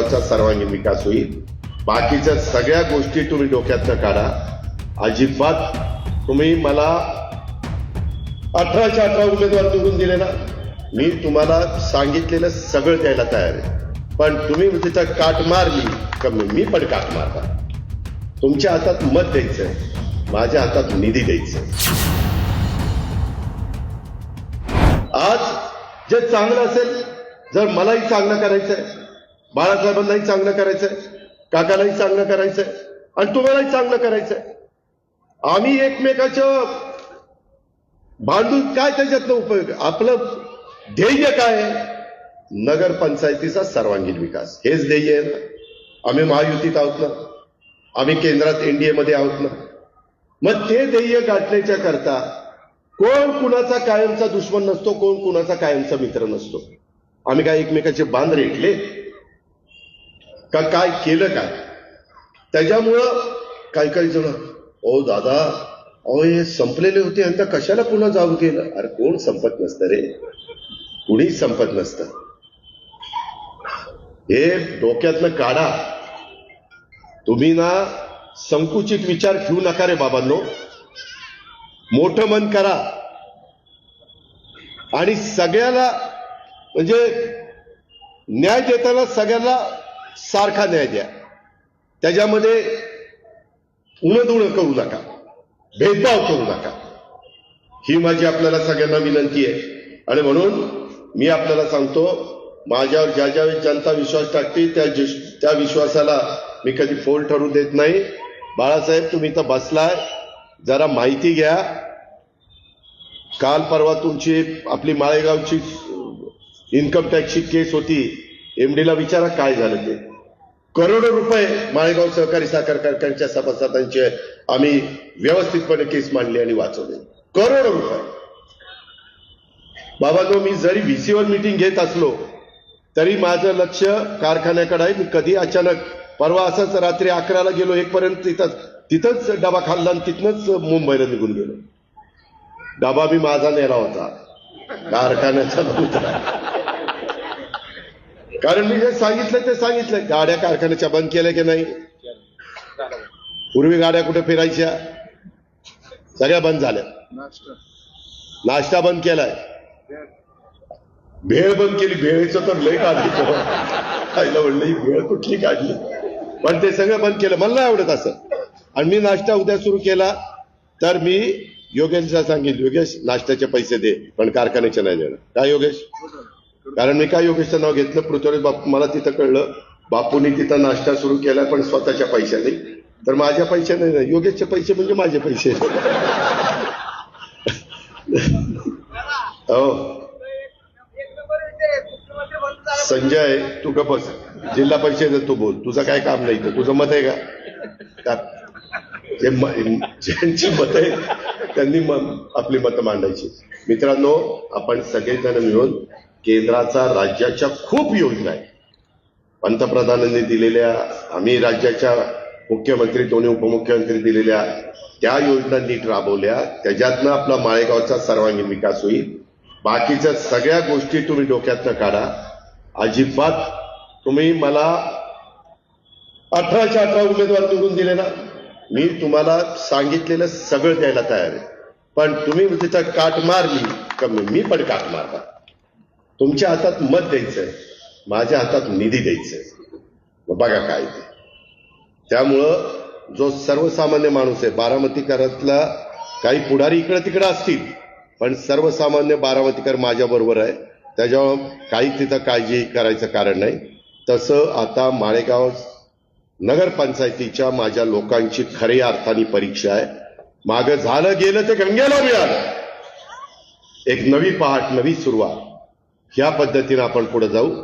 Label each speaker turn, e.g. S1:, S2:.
S1: गावाचा सर्वांगीण विकास होईल. बाकीच्या सगळ्या गोष्टी तुम्ही डोक्यातनं काढा. अजिबात तुम्ही मला अठराशे अठरा उमेदवार निवडून दिले ना मी तुम्हाला सांगितलेलं सगळं द्यायला तयार आहे. पण तुम्ही तिथं काट मारली का मी पण काट मारणार. तुमच्या हातात मत द्यायचंय माझ्या हातात निधी द्यायचं आज जे चांगलं असेल जर मलाही चांगलं करायचंय बाळासाहेबांनाही चांगलं करायचंय काकालाही चांगलं करायचंय आणि तुम्हालाही चांगलं करायचंय. आम्ही एकमेकाच्या भांडून काय त्याच्यातनं उपयोग? आपलं ध्येय काय नगर पंचायतीचा सर्वांगीण विकास. हेच ध्येय आहे ना. आम्ही महायुतीत आहोत ना. आम्ही केंद्रात एनडीएमध्ये आहोत ना. मग ते ध्येय गाठण्याच्या करता कोण कुणाचा कायमचा दुश्मन नसतो कोण कुणाचा कायमचा मित्र नसतो. आम्ही काय एकमेकाचे बांध रेटले? का काय केलं काय? त्याच्यामुळं काही काही जण ओ दादा अहो हे संपलेले होते आता कशाला पुन्हा जाऊ गेलं? अरे कोण संपत नसतं रे? कुणीच संपत नसतं. हे डोक्यातनं काढा. तुम्ही ना संकुचित विचार ठेवू नका रे बाबांनो. मोठं मन करा. आणि सगळ्याला म्हणजे न्याय देताना सगळ्यांना सारखा न्याय द्या. त्याच्यामध्ये उणदुणं करू नका. भेदभाव करू नका. ही माझी आपल्याला सगळ्यांना विनंती आहे. आणि म्हणून मी आपल्याला सांगतो माझ्यावर ज्या ज्या जनता विश्वास टाकते त्या त्या विश्वासाला मी कधी फोल ठरू देत नाही. बाळासाहेब तुम्ही तर बसलाय. जरा माहिती घ्या. काल परवा तुमची आपली माळेगावची इन्कम टॅक्सची केस होती. एमडीला विचारा काय झालं ते. करोडो रुपये माळेगाव सहकारी साखर कारखान्याच्या सभासदांचे आम्ही व्यवस्थितपणे केस मांडली आणि वाचवले. करोडो रुपये. बाबा जो मी जरी व्हीसीवर मीटिंग घेत असलो तरी माझं लक्ष कारखान्याकडे आहे. मी कधी अचानक परवा असंच रात्री अकराला गेलो एकपर्यंत तिथंच तिथंच डबा खाल्ला आणि तिथनंच मुंबईला निघून गेलो. डबा बी माझा नेला होता. कारखान्याचा नव्हता. कारण मी जे सांगितलं ते सांगितलं. गाड्या कारखान्याच्या बंद केल्या की नाही? पूर्वी गाड्या कुठे फिरायच्या? सगळ्या बंद झाल्या. नाश्ता बंद केलाय. भेळ बंद केली. भेळीचं तर लय काढली खायला म्हणलं ही भेळ कुठली काढली? पण ते सगळं बंद केलं. मला नाही आवडत असं. आणि मी नाश्ता उद्या सुरू केला तर मी योगेशला सांगेल योगेश नाश्त्याचे पैसे दे पण कारखान्याचे नाही देणार. काय योगेश? कारण मी काय योगेशचं नाव घेतलं पृथ्वीराज बापू मला तिथं कळलं बापूंनी तिथं नाश्ता सुरू केला पण स्वतःच्या पैशाने. तर माझ्या पैशाने नाही योगेशचे पैसे म्हणजे माझे पैसे. हो. संजय तू गपस जिल्हा परिषदेत तू बोल. तुझं काय काम नाही तर तुझं मत आहे का? ज्यांची मत आहे त्यांनी आपली मतं मांडायची. मित्रांनो आपण सगळेजण मिळून केंद्राचा राज्याच्या खूप योजना आहे. पंतप्रधानांनी दिलेल्या आम्ही राज्याच्या मुख्यमंत्री दोन्ही उपमुख्यमंत्री दिलेल्या त्या योजना नीट राबवल्या. त्याच्यातनं आपला माळेगावचा सर्वांगीण विकास होईल. बाकीच्या सगळ्या गोष्टी तुम्ही डोक्यातनं काढा. अजिबात तुम्ही मला अठराशे अठरा उमेदवार निवडून दिले ना मी तुम्हाला सांगितलेलं सगळं द्यायला तयार आहे. पण तुम्ही तिथं काट मारली कमी मी मी पण काट मारणार. तुमच्या हातात मत द्यायचंय माझ्या हातात निधी द्यायचंय. मग बघा काय ते. त्यामुळं जो सर्वसामान्य माणूस आहे बारामतीकरातला काही पुढारी इकडं तिकडं असतील पण सर्वसामान्य बारामतीकर माझ्या बरोबर आहे. त्याच्यामुळं काही तिथं काळजी करायचं कारण नाही. तसं आता माळेगाव नगरपंचायतीच्या माझ्या लोकांची खऱ्या अर्थाने परीक्षा आहे. मागं झालं गेलं ते गंगेला मिळालं. एक नवी पहाट नवी सुरुवात. ह्या पद्धतीनं आपण पुढे जाऊ.